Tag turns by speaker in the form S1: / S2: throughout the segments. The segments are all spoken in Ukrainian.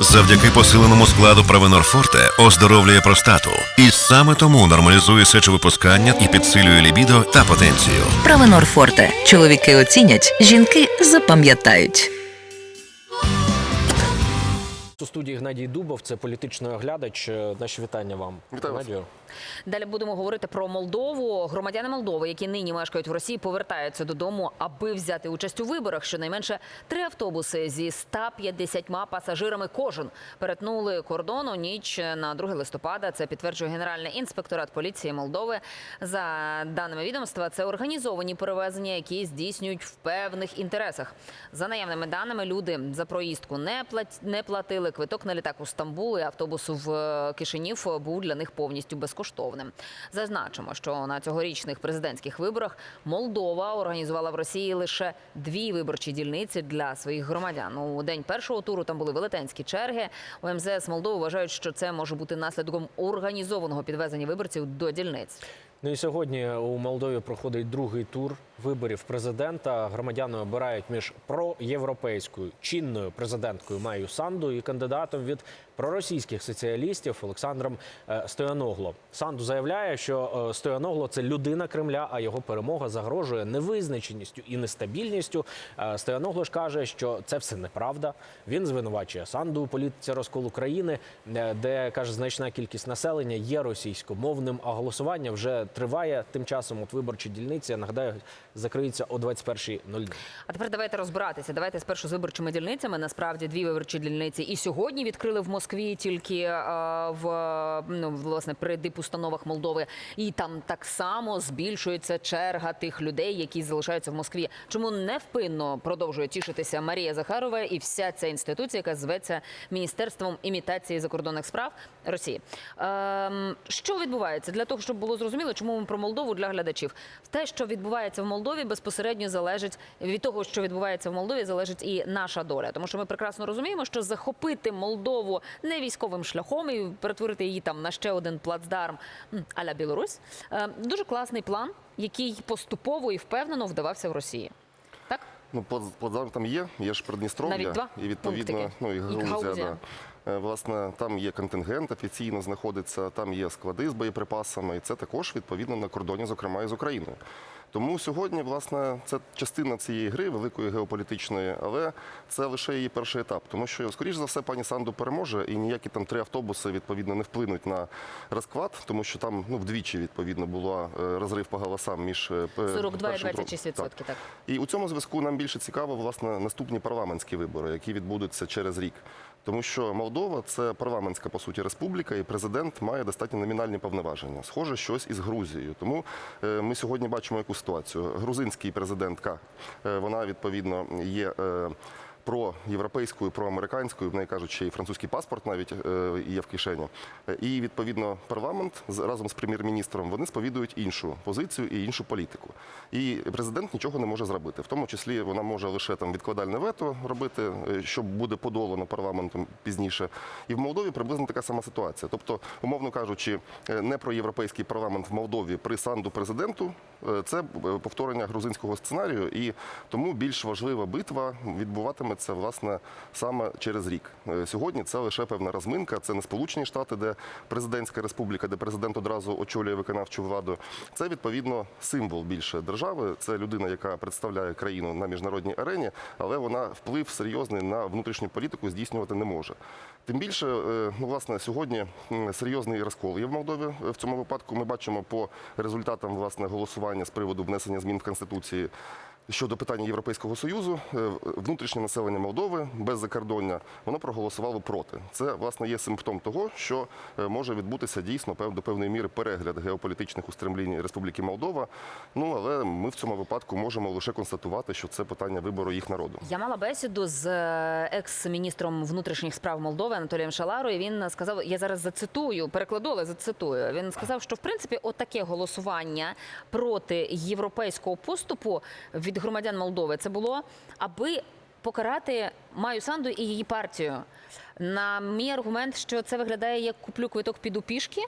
S1: Завдяки посиленому складу Провенорфорте оздоровлює простату. І саме тому нормалізує сечовипускання і підсилює лібідо та потенцію.
S2: Провенорфорте Чоловіки оцінять, жінки запам'ятають.
S3: У студії Гнадій Дубов, це політичний оглядач. Е, Наші вітання вам.
S4: Вітаю вас.
S5: Далі будемо говорити про Молдову. Громадяни Молдови, які нині мешкають в Росії, повертаються додому, аби взяти участь у виборах. Щонайменше три автобуси зі 150 пасажирами кожен перетнули кордон у ніч на 2 листопада. Це підтверджує Генеральний інспекторат поліції Молдови. За даними відомства, це організовані перевезення, які здійснюють в певних інтересах. За наявними даними, люди за проїздку не плат- не платили. Квиток на літак у Стамбул і автобус в е, Кишинів був для них повністю безкоштовним. Зазначимо, що на цьогорічних президентських виборах Молдова організувала в Росії лише дві виборчі дільниці для своїх громадян. У день першого туру там були велетенські черги. У МЗС Молдови вважають, що це може бути наслідком організованого підвезення виборців до дільниць.
S3: Ну і сьогодні у Молдові проходить другий тур виборів президента. Громадяни обирають між проєвропейською чинною президенткою Маю Санду і кандидатом від проросійських соціалістів Олександром е, Стояногло. Санду заявляє, що е, Стояногло це людина Кремля, а його перемога загрожує невизначеністю і нестабільністю. Е, Стояногло ж каже, що це все неправда. Він звинувачує Санду у політиці розколу країни, де каже значна кількість населення є російськомовним, а голосування вже триває. Тим часом от виборчі дільниці, я нагадаю, закриються о 21.00.
S5: А тепер давайте розбиратися. Давайте спершу з виборчими дільницями. Насправді дві виборчі дільниці і сьогодні відкрили в Москві тільки е, в ну власне при дипустановах Молдови. І там так само збільшується черга тих людей, які залишаються в Москві. Чому невпинно продовжує тішитися Марія Захарова і вся ця інституція, яка зветься Міністерством імітації закордонних справ Росії? Ем, що відбувається для того, щоб було зрозуміло, чому ми про Молдову для глядачів? Те, що відбувається в Молдові, безпосередньо залежить від того, що відбувається в Молдові, залежить і наша доля. Тому що ми прекрасно розуміємо, що захопити Молдову не військовим шляхом і перетворити її там на ще один плацдарм а-ля Білорусь е, дуже класний план, який поступово і впевнено вдавався в Росії. Так?
S4: Ну, плац- плацдарм там є, є ж Придністров'я,
S5: Навіть два
S4: і відповідно, ну і
S5: І
S4: Грузія. Да. Е, Власне, там є контингент, офіційно знаходиться, там є склади з боєприпасами, і це також відповідно на кордоні, зокрема і з Україною. Тому сьогодні, власне, це частина цієї гри великої геополітичної, але це лише її перший етап. Тому що, скоріш за все, пані Санду переможе, і ніякі там три автобуси відповідно не вплинуть на розклад, тому що там ну вдвічі відповідно було е, розрив по голосам між е, п-
S5: 42 і
S4: першим туром.
S5: 26
S4: Так.
S5: Так.
S4: І у цьому зв'язку нам більше цікаво власне наступні парламентські вибори, які відбудуться через рік. Тому що Молдова це парламентська по суті республіка, і президент має достатньо номінальні повноваження. Схоже, щось із Грузією. Тому е, ми сьогодні бачимо яку ситуацію. Грузинський президентка, е, вона відповідно є. Е, Проєвропейською, проамериканською, в неї кажуть, ще й французький паспорт навіть е, є в кишені. Е, І відповідно парламент разом з прем'єр-міністром вони сповідують іншу позицію і іншу політику. І президент нічого не може зробити. В тому числі вона може лише там відкладальне вето робити, е, що буде подолано парламентом пізніше. І в Молдові приблизно така сама ситуація. Тобто, умовно кажучи, не про європейський парламент в Молдові при санду президенту це повторення грузинського сценарію, і тому більш важлива битва відбуватиметься власне саме через рік. Е, Сьогодні це лише певна розминка. Це не Сполучені Штати, де президентська республіка, де президент одразу очолює виконавчу владу. Це відповідно символ більше держави. Це людина, яка представляє країну на міжнародній арені, але вона вплив серйозний на внутрішню політику здійснювати не може. Тим більше, е, ну власне, сьогодні серйозний розкол є в Молдові. В цьому випадку ми бачимо по результатам власне голосування з приводу внесення змін в конституції. Щодо питання Європейського союзу, е, внутрішнє населення Молдови без закордоння воно проголосувало проти. Це власне є симптом того, що е, може відбутися дійсно до певної міри перегляд геополітичних устремлінь Республіки Молдова. Ну але ми в цьому випадку можемо лише констатувати, що це питання вибору їх народу.
S5: Я мала бесіду з е, екс-міністром внутрішніх справ Молдови Анатолієм Шаларою. Він сказав: я зараз зацитую, перекладу, але зацитую. Він сказав, що в принципі отаке голосування проти європейського поступу від громадян Молдови це було аби покарати Маю Санду і її партію. На мій аргумент, що це виглядає як куплю квиток піду пішки.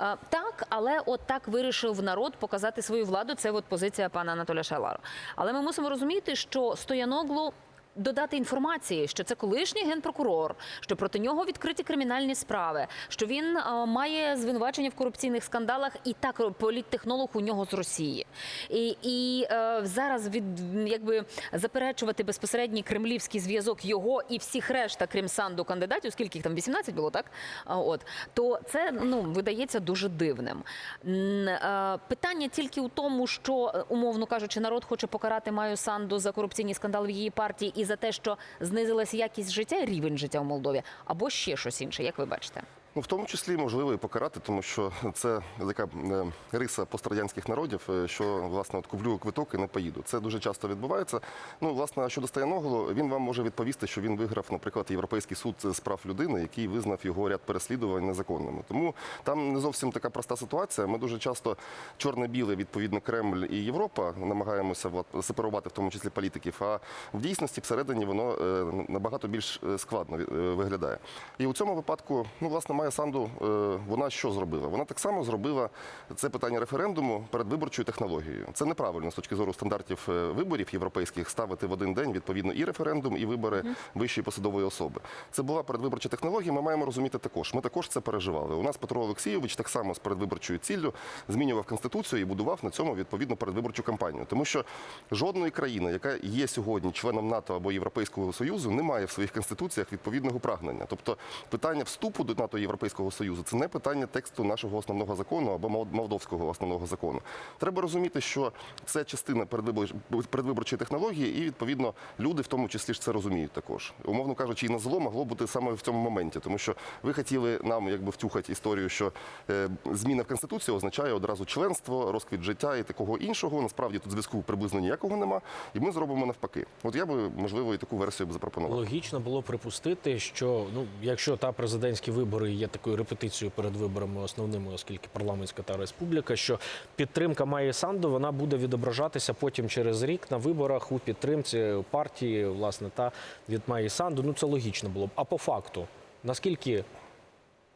S5: Е, Так, але от так вирішив народ показати свою владу. Це от позиція пана Анатолія Шалару. Але ми мусимо розуміти, що Стояноглу додати інформації, що це колишній генпрокурор, що проти нього відкриті кримінальні справи, що він е, має звинувачення в корупційних скандалах, і так політтехнолог у нього з Росії. І, і е, зараз від якби заперечувати безпосередній кремлівський зв'язок його і всіх решта, крім Санду, кандидатів, скільки їх там 18 було, так? От то це ну видається дуже дивним. Е, Питання тільки у тому, що умовно кажучи, народ хоче покарати Маю Санду за корупційні скандали в її партії і за те, що знизилась якість життя, рівень життя в Молдові, або ще щось інше, як ви бачите?
S4: Ну, в тому числі можливо і покарати, тому що це така е, риса пострадянських народів, е, що власне от куплю квиток і не поїду. Це дуже часто відбувається. Ну, власне, щодо Стояноглу, він вам може відповісти, що він виграв, наприклад, Європейський суд з прав людини, який визнав його ряд переслідувань незаконними. Тому там не зовсім така проста ситуація. Ми дуже часто чорне-біле, відповідно, Кремль і Європа намагаємося сепарувати, в тому числі політиків. А в дійсності всередині воно е, набагато більш е, складно е, виглядає. І у цьому випадку, ну власне, Майя Санду, е, вона що зробила? Вона так само зробила це питання референдуму перед виборчою технологією. Це неправильно з точки зору стандартів е, виборів європейських ставити в один день відповідно і референдум, і вибори вищої посадової особи. Це була передвиборча технологія. Ми маємо розуміти також. Ми також це переживали. У нас Петро Олексійович так само з передвиборчою ціллю змінював конституцію і будував на цьому відповідно передвиборчу кампанію. Тому що жодної країни, яка є сьогодні членом НАТО або Європейського Союзу, не має в своїх конституціях відповідного прагнення. Тобто питання вступу до НАТО і Європейського Союзу це не питання тексту нашого основного закону або молдовського основного закону. Треба розуміти, що це частина передвибор- передвиборчої технології, і відповідно люди в тому числі ж це розуміють також. Умовно кажучи, і на зло могло бути саме в цьому моменті, тому що ви хотіли нам якби втюхати історію, що е, зміна в конституцію означає одразу членство, розквіт життя і такого іншого. Насправді тут зв'язку приблизно ніякого нема, і ми зробимо навпаки. От я би можливо і таку версію б запропонував.
S3: Логічно було припустити, що ну, якщо та президентські вибори є такою репетицією перед виборами основними, оскільки парламентська та республіка, що підтримка Майї Санду вона буде відображатися потім через рік на виборах у підтримці партії, власне, та від Майї Санду. Ну це логічно було б. А по факту, наскільки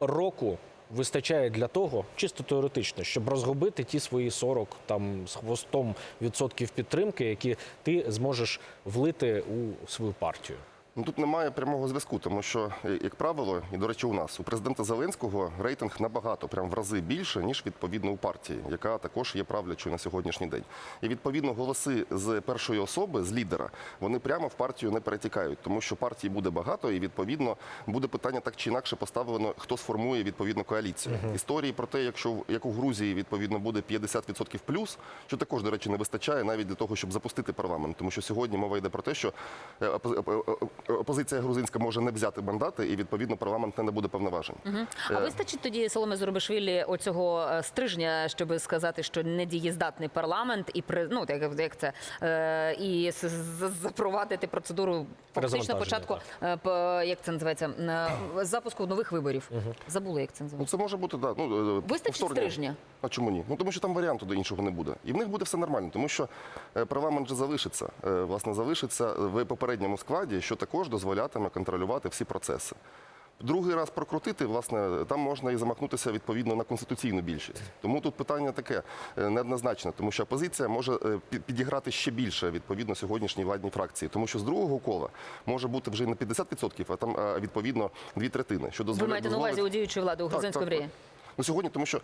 S3: року вистачає для того, чисто теоретично, щоб розгубити ті свої 40 там з хвостом відсотків підтримки, які ти зможеш влити у свою партію.
S4: Ну тут немає прямого зв'язку, тому що, е, як правило, і до речі, у нас у президента Зеленського рейтинг набагато, прям в рази більше, ніж відповідно у партії, яка також є правлячою на сьогоднішній день. І відповідно голоси з першої особи, з лідера, вони прямо в партію не перетікають, тому що партій буде багато, і відповідно буде питання так чи інакше поставлено, хто сформує відповідно коаліцію. Історії про те, якщо як у Грузії відповідно буде 50% плюс, що також, до речі, не вистачає навіть для того, щоб запустити парламент, тому що сьогодні мова йде про те, що е, опо- опо- опозиція грузинська може не взяти мандати, і відповідно парламент не набуде повноважень.
S5: А
S4: Е,
S5: вистачить тоді Соломе Зурабишвілі оцього е, стрижня, щоб сказати, що недієздатний парламент і при ну як, як це е, і запровадити процедуру фактично початку як це називається запуску нових виборів. Забула, як це
S4: Ну
S5: називається.
S4: це може бути да, ну,
S5: Вистачить
S4: повторення.
S5: стрижня?
S4: А чому ні? Ну тому що там варіанту до іншого не буде. І в них буде все нормально, тому що парламент же залишиться. Власне, залишиться в попередньому складі, що також дозволятиме контролювати всі процеси. Другий раз прокрутити, власне, там можна і замахнутися відповідно на конституційну більшість. Тому тут питання таке е, неоднозначне, тому що опозиція може е, підіграти ще більше відповідно сьогоднішній владній фракції, тому що з другого кола може бути вже не 50%, а там відповідно дві третини. Що
S5: Ви
S4: дозволяє
S5: маєте на увазі у діючої влади у грузинської мрії?
S4: Ну сьогодні, тому що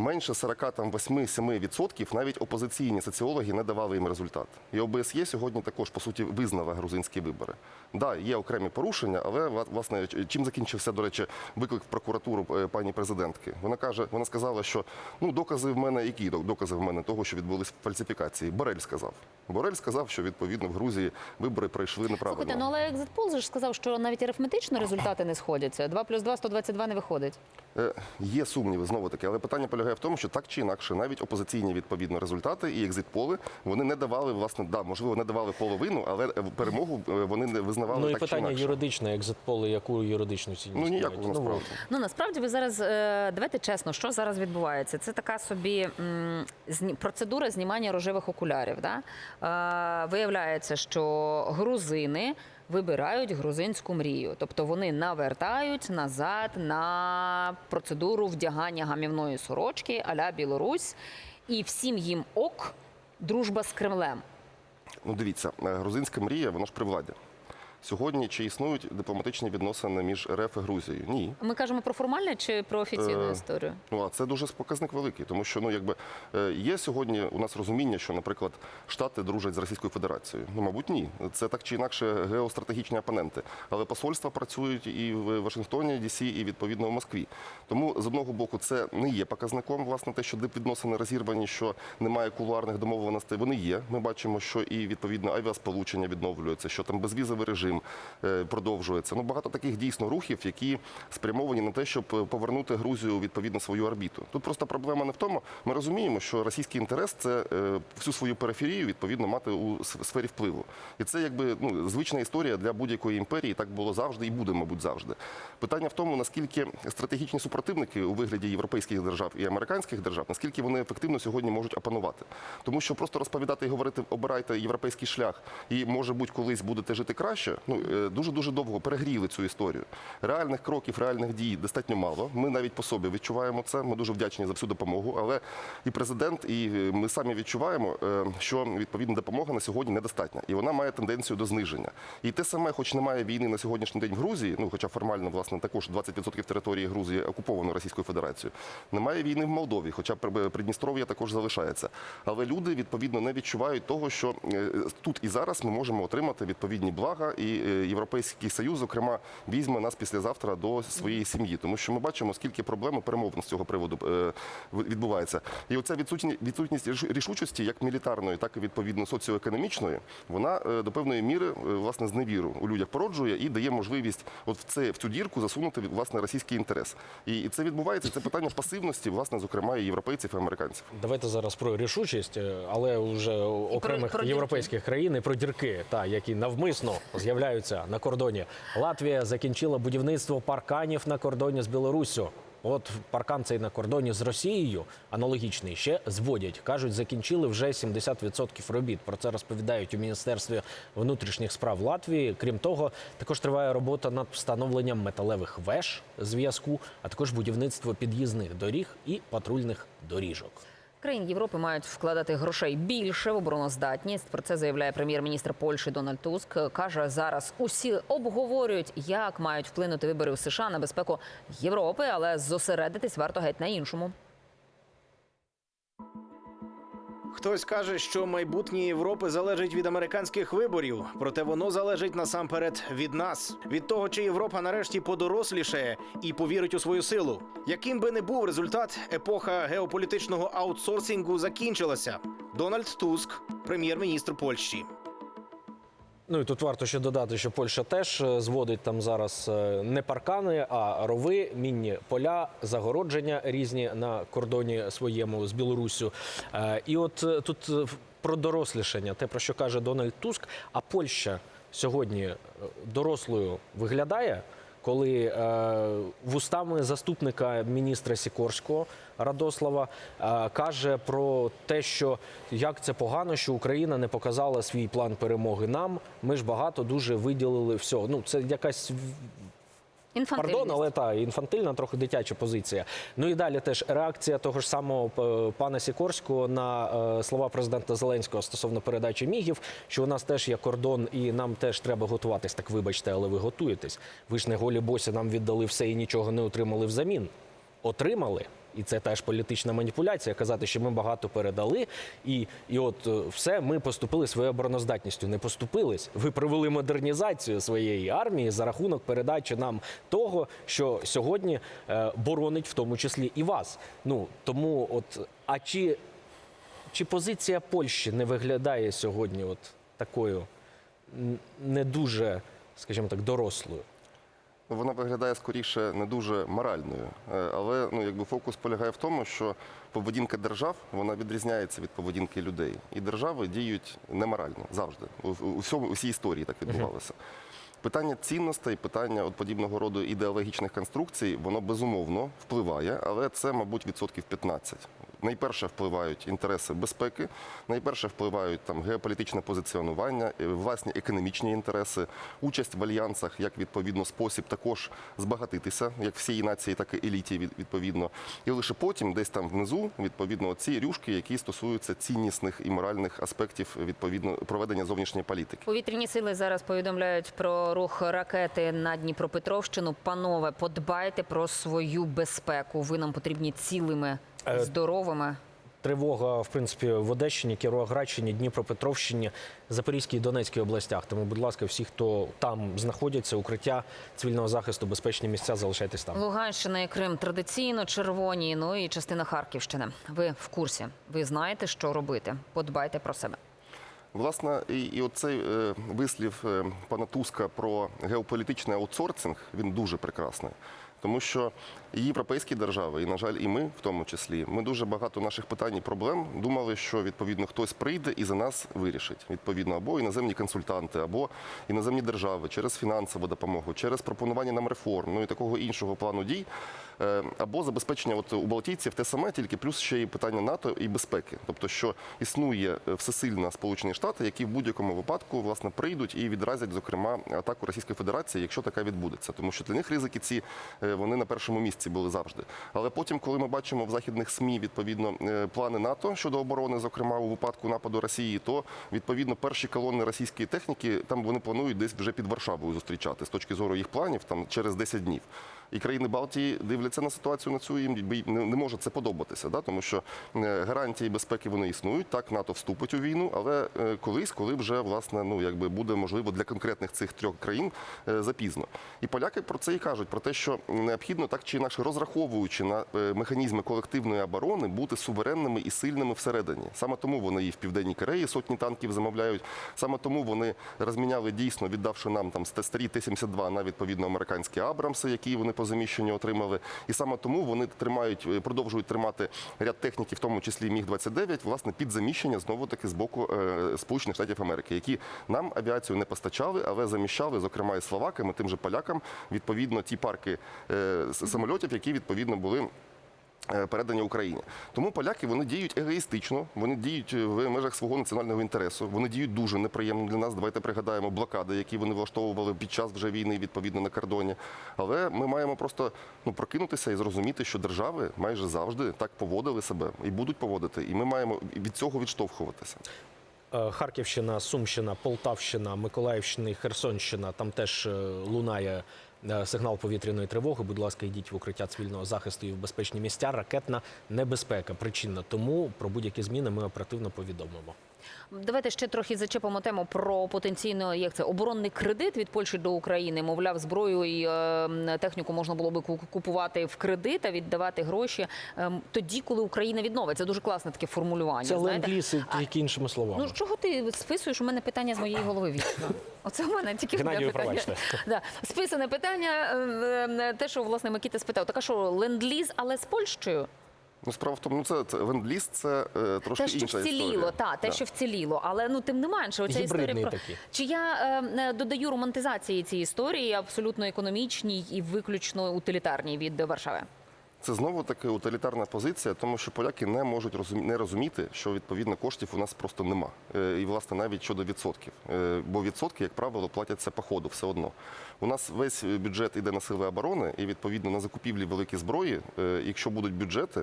S4: менше 48-7% навіть опозиційні соціологи не давали їм результат. І ОБСЄ сьогодні також по суті визнала грузинські вибори. Да, є окремі порушення, але власне чим закінчився, до речі, виклик в прокуратуру е, пані президентки. Вона каже, вона сказала, що ну докази в мене, які докази в мене того, що відбулись фальсифікації. Борель сказав. Борель сказав, що відповідно в Грузії вибори пройшли неправильно.
S5: Слухайте, ну але екзитпол же ж сказав, що навіть арифметично результати не сходяться. 2 плюс 2 – 122 не виходить.
S4: Е, Є сумніви знову таки, але питання полягає в тому, що так чи інакше, навіть опозиційні відповідно результати і екзит-поли вони не давали власне, да, можливо, не давали половину, але е, перемогу е, вони не визнавали
S3: Ну і
S4: так чи
S3: питання
S4: інакше.
S3: юридичне, екзитполи, яку юридичну цінність?
S4: Ну ніякого
S3: мають? Ну,
S4: насправді.
S5: Ну насправді ви зараз е, давайте чесно, що зараз відбувається? Це така собі процедура знімання рожевих окулярів. Да? Виявляється, що грузини вибирають грузинську мрію, тобто вони навертають назад на процедуру вдягання гамівної сорочки а-ля Білорусь, і всім їм ок дружба з Кремлем.
S4: Ну дивіться, е, грузинська мрія, вона ж при владі. Сьогодні чи існують дипломатичні відносини між РФ і Грузією? Ні.
S5: Ми кажемо про формальне чи про офіційну
S4: Е,
S5: історію?
S4: Ну а це дуже показник великий, тому що ну якби е, є сьогодні у нас розуміння, що, наприклад, Штати дружать з Російською Федерацією. Ну, мабуть, ні. Це так чи інакше геостратегічні опоненти. Але посольства працюють і в Вашингтоні, Дісі, і відповідно в Москві. Тому з одного боку це не є показником, власне, те, що дипвідносини розірвані, що немає кулуарних домовленостей. Вони є. Ми бачимо, що і відповідно авіасполучення відновлюється, що там безвізовий режим е, продовжується. Ну багато таких дійсно рухів, які спрямовані на те, щоб е, повернути Грузію відповідно свою орбіту. Тут просто проблема не в тому. Ми розуміємо, що російський інтерес це е, всю свою периферію відповідно мати у сфері впливу. І це якби ну звична історія для будь-якої імперії. Так було завжди і буде, мабуть, завжди. Питання в тому, наскільки стратегічні супротивники у вигляді європейських держав і американських держав, наскільки вони ефективно сьогодні можуть опанувати. Тому що просто розповідати і говорити, обирайте європейський шлях, і може бути колись будете жити краще. Ну дуже дуже довго перегріли цю історію. Реальних кроків, реальних дій достатньо мало. Ми навіть по собі відчуваємо це. Ми дуже вдячні за всю допомогу. Але і президент, і е, ми самі відчуваємо, е, що відповідна допомога на сьогодні недостатня, і вона має тенденцію до зниження. І те саме, хоч немає війни на сьогоднішній день в Грузії, ну хоча формально власне також 20% території Грузії окуповано Російською Федерацією. Немає війни в Молдові, хоча При- Придністров'я також залишається. Але люди відповідно не відчувають того, що е, тут і зараз ми можемо отримати відповідні блага, і е, Європейський Союз, зокрема, візьме нас післязавтра до своєї сім'ї, тому що ми бачимо, скільки проблем і перемовин з цього приводу е, відбувається. І оця відсутність рішучості, як мілітарної, так і відповідно соціоекономічної, вона е, до певної міри е, власне зневіру у людях породжує і дає можливість от в це в цю дірку засунути власне російський інтерес. І, це відбувається. Це питання пасивності, власне, зокрема, і європейців і американців.
S3: Давайте зараз про рішучість, е, але вже окремих
S5: про дірки.
S3: європейських країн і про дірки, та які навмисно з'являються на кордоні. Латвія закінчила будівництво парканів на кордоні з Білоруссю. От паркан цей на кордоні з Росією аналогічний ще зводять. кажуть, закінчили вже 70% робіт. Про це розповідають у міністерстві внутрішніх справ Латвії. Крім того, також триває робота над встановленням металевих веж зв'язку, а також будівництво під'їзних доріг і патрульних доріжок.
S5: Країн Європи мають вкладати грошей більше в обороноздатність. Про це заявляє прем'єр-міністр Польщі Дональд Туск. каже, зараз усі обговорюють, як мають вплинути вибори в США на безпеку Європи, але зосередитись варто геть на іншому.
S6: Хтось каже, що майбутнє Європи залежить від американських виборів, проте воно залежить насамперед від нас, від того, чи Європа нарешті подорослішає і повірить у свою силу. Яким би не був результат, епоха геополітичного аутсорсингу закінчилася. Дональд Туск, прем'єр-міністр Польщі.
S3: Ну і тут варто ще додати, що Польща теж е, зводить там зараз е, не паркани, а рови, мінні поля, загородження різні на кордоні своєму з Білоруссю. Е, І от тут про дорослішання, те про що каже Дональд Туск. А Польща сьогодні дорослою виглядає. Коли е, вустами заступника міністра Сікорського Радослава е, каже про те, що як це погано, що Україна не показала свій план перемоги нам. Ми ж багато дуже виділили всього. Ну це якась. Пардон, але та інфантильна, трохи дитяча позиція. Ну і далі теж реакція того ж самого е, пана Сікорського на е, слова президента Зеленського стосовно передачі мігів, що у нас теж є кордон, і нам теж треба готуватись. Так вибачте, але ви готуєтесь. Ви ж не голі босі нам віддали все і нічого не отримали взамін. Отримали. І це теж політична маніпуляція. Казати, що ми багато передали, і, і от е, все, ми поступили своєю обороноздатністю. Не поступились. Ви провели модернізацію своєї армії за рахунок передачі нам того, що сьогодні е, боронить в тому числі і вас. Ну тому, от а чи, чи позиція Польщі не виглядає сьогодні от такою не дуже, скажімо так, дорослою?
S4: Вона виглядає скоріше не дуже моральною, Е, але ну якби фокус полягає в тому, що поведінка держав вона відрізняється від поведінки людей, і держави діють неморально завжди. У, у всьому у всій історії так відбувалося. Питання цінностей, питання от подібного роду ідеологічних конструкцій, воно безумовно впливає, але це, мабуть, відсотків 15. Найперше впливають інтереси безпеки, найперше впливають там геополітичне позиціонування, е, власні економічні інтереси, участь в альянсах як відповідно спосіб також збагатитися, як всієї нації, так і еліті відповідно. І лише потім, десь там внизу, відповідно, ці рюшки, які стосуються ціннісних і моральних аспектів відповідно проведення зовнішньої політики.
S5: Повітряні сили зараз повідомляють про рух ракети на Дніпропетровщину. Панове, подбайте про свою безпеку. Ви нам потрібні цілими, здоровими.
S3: Тривога, в принципі, в Одещині, Кіровоградщині, Дніпропетровщині, Запорізькій і Донецькій областях. Тому, будь ласка, всі, хто там знаходяться, укриття цивільного захисту, безпечні місця, залишайтесь там.
S5: Луганщина і Крим традиційно червоні, ну і частина Харківщини. Ви в курсі. Ви знаєте, що робити. Подбайте про себе.
S4: Власне, і, і оцей е, вислів е, пана Туска про геополітичний аутсорсинг, він дуже прекрасний. Тому що європейські держави, і, на жаль, і ми в тому числі, ми дуже багато наших питань і проблем думали, що відповідно хтось прийде і за нас вирішить. Відповідно, або іноземні консультанти, або іноземні держави через фінансову допомогу, через пропонування нам реформ, ну і такого іншого плану дій, е, або забезпечення от у Балтійців те саме, тільки плюс ще і питання НАТО і безпеки. Тобто, що існує е, всесильна Сполучені Штати, які в будь-якому випадку власне прийдуть і відразять, зокрема, атаку Російської Федерації, якщо така відбудеться. Тому що для них ризики ці е, вони на першому місці були завжди. Але потім, коли ми бачимо в західних СМІ відповідно е, плани НАТО щодо оборони, зокрема у випадку нападу Росії, то відповідно перші колони російської техніки там вони планують десь вже під Варшавою зустрічати з точки зору їх планів там через 10 днів. І країни Балтії дивляться на ситуацію на цю їм не може це подобатися, да? тому що е, гарантії безпеки вони існують. Так, НАТО вступить у війну, але е, колись, коли вже власне ну якби буде можливо для конкретних цих трьох країн е, запізно. І поляки про це і кажуть: про те, що необхідно так чи інакше розраховуючи на механізми колективної оборони, бути суверенними і сильними всередині. Саме тому вони і в південній Кореї сотні танків замовляють. Саме тому вони розміняли дійсно, віддавши нам там старі Т-72 на відповідно американські Абрамси, які вони по заміщенню отримали. І саме тому вони тримають, е, продовжують тримати ряд техніки, в тому числі міг 29 власне під заміщення знову таки з боку е, Сполучених Штатів Америки, які нам авіацію не постачали, але заміщали, зокрема і словаками, тим же полякам, відповідно ті парки е, самольотів, які відповідно були. Е, Передані Україні, тому поляки вони діють егоїстично, вони діють в межах свого національного інтересу. Вони діють дуже неприємно для нас. Давайте пригадаємо блокади, які вони влаштовували під час вже війни, відповідно на кордоні. Але ми маємо просто ну прокинутися і зрозуміти, що держави майже завжди так поводили себе і будуть поводити, і ми маємо від цього відштовхуватися.
S3: Е, Харківщина, Сумщина, Полтавщина, Миколаївщина Херсонщина. Там теж е, лунає е, сигнал повітряної тривоги. Будь ласка, йдіть в укриття цивільного захисту і в безпечні місця. Ракетна небезпека. Причина тому про будь-які зміни ми оперативно повідомимо.
S5: Давайте ще трохи зачепимо тему про потенційно як це оборонний кредит від Польщі до України. Мовляв, зброю і е, техніку можна було би купувати в кредит, а віддавати гроші е, тоді, коли Україна відновить. Це дуже класне таке формулювання.
S3: Це ленд-ліз, тільки іншими словами.
S5: Ну чого ти списуєш? У мене питання з моєї голови вічно. Оце у мене тільки
S3: Геннадію,
S5: питання.
S3: пробачте.
S5: Да. Списане питання. е, е, Те, що власне Микита спитав, така що ленд-ліз, але з Польщею.
S4: Ну, справа в тому, ну це, це ленд-ліз, це е, трошки
S5: Те, що
S4: інша
S5: вціліло,
S4: історія.
S5: та те,
S4: Да.
S5: що вціліло, але ну тим не менше, оця історія про
S3: такий.
S5: чи я е, е, додаю романтизації цієї історії, абсолютно економічній і виключно утилітарній від Варшави.
S4: Це знову таки утилітарна позиція, тому що поляки не можуть розумі- не розуміти, що відповідно коштів у нас просто нема. Е, І власне навіть щодо відсотків. Е, Бо відсотки, як правило, платяться по ходу все одно. У нас весь бюджет іде на сили оборони, і відповідно на закупівлі великі зброї. е, Якщо будуть бюджети,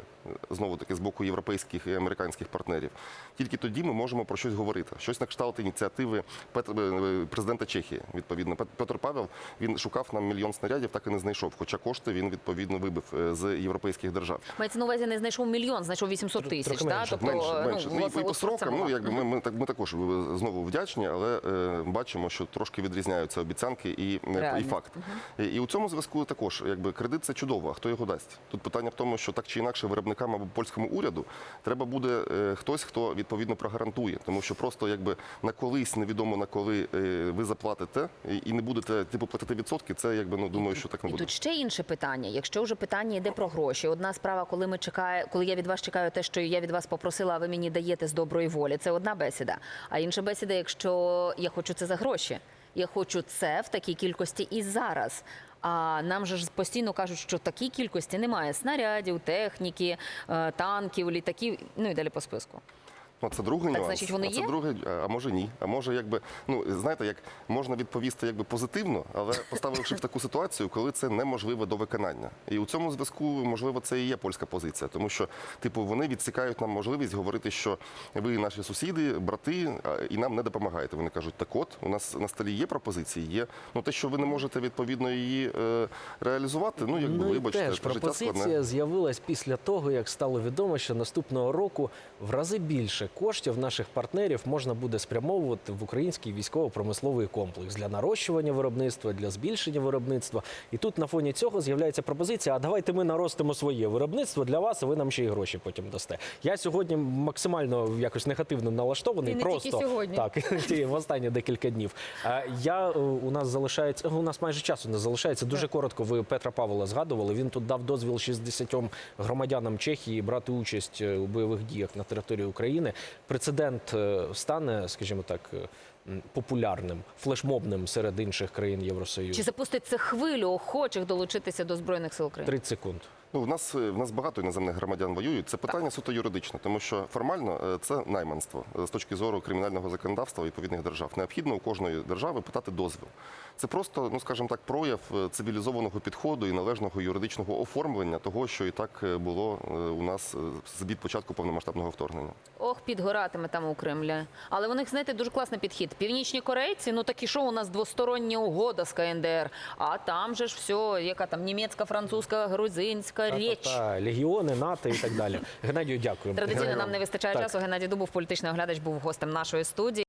S4: знову таки з боку європейських і американських партнерів, тільки тоді ми можемо про щось говорити. Щось на кшталт ініціативи Петр- президента Чехії. Відповідно, Пет- Петр Павел він шукав нам мільйон снарядів, так і не знайшов. Хоча кошти він відповідно вибив з європейських держав.
S5: Мається на увазі не знайшов мільйон, знайшов 800 тисяч.
S3: трохи
S5: та?
S3: менше,
S5: Тобто,
S4: менше,
S5: ну,
S4: менше. Ну, і,
S5: власне,
S4: і по срокам, ну якби ми, ми, так, ми також знову вдячні, але е, бачимо, що трошки відрізняються обіцянки і, е, і
S5: Реально.
S4: факт. І, і у цьому зв'язку також, якби кредит це чудово, а хто його дасть? Тут питання в тому, що так чи інакше виробникам або польському уряду треба буде е, хтось, хто відповідно прогарантує, тому що просто якби на колись невідомо на коли е, ви заплатите і, і не будете типу платити відсотки. Це якби ну думаю, що так не
S5: І тут ще інше питання. Якщо вже питання йде про гроші, одна справа, коли ми чекає, коли я від вас чекаю те, що я від вас попросила, а ви мені даєте з доброї волі, це одна бесіда. А інша бесіда, якщо я хочу це за гроші, я хочу це в такій кількості і зараз. А нам же ж постійно кажуть, що такій кількості немає снарядів, техніки, е, танків, літаків, ну і далі по списку.
S4: Ну, це другий
S5: Так,
S4: нюанс.
S5: значить, вони
S4: а це
S5: є?
S4: другий, а- може ні. А може, якби ну знаєте, як можна відповісти якби позитивно, але поставивши в таку ситуацію, коли це неможливе до виконання. І у цьому зв'язку, можливо, це і є польська позиція, тому що, типу, вони відсікають нам можливість говорити, що ви наші сусіди, брати, а, і нам не допомагаєте. Вони кажуть, так от у нас на столі є пропозиції, є ну те, що ви не можете відповідно її е, реалізувати. Ну якби
S3: Ну і
S4: вибачте,
S3: теж
S4: життя
S3: пропозиція
S4: складне.
S3: з'явилась після того, як стало відомо, що наступного року в рази більше коштів наших партнерів можна буде спрямовувати в український військово-промисловий комплекс для нарощування виробництва, для збільшення виробництва. І тут на фоні цього з'являється пропозиція: а давайте ми наростимо своє виробництво для вас, а ви нам ще й гроші потім дасте. Я сьогодні максимально якось негативно налаштований.
S5: І не
S3: просто
S5: тільки сьогодні.
S3: так в останні декілька днів. А Я е, у нас залишається у нас майже часу не залишається. Дуже коротко. Ви Петра Павла згадували. Він тут дав дозвіл 60 громадянам Чехії брати участь е, у бойових діях на території України. Прецедент е, стане, скажімо так. е, Популярним флешмобним серед інших країн Євросоюзу.
S5: Чи запустить це хвилю охочих долучитися до збройних сил України?
S3: 30 секунд.
S4: Ну, в нас е, в нас багато іноземних громадян воюють. Це питання суто юридичне, тому що формально е, це найманство Е, з точки зору кримінального законодавства відповідних держав. Необхідно у кожної держави питати дозвіл. Це просто, ну скажімо так, прояв цивілізованого підходу і належного юридичного оформлення того, що і так було у нас з від початку повномасштабного вторгнення.
S5: Ох, підгоратиме там у Кремля. Але у них, знаєте, дуже класний підхід. Північні корейці, ну такі що у нас двостороння угода з КНДР. А там же ж все, яка там німецька, французька, грузинська річ.
S3: Та, легіони, НАТО і так далі. Геннадію, дякую.
S5: Традиційно нам не вистачає
S3: Так.
S5: часу. Геннадій Дубов, політичний оглядач, був гостем нашої студії.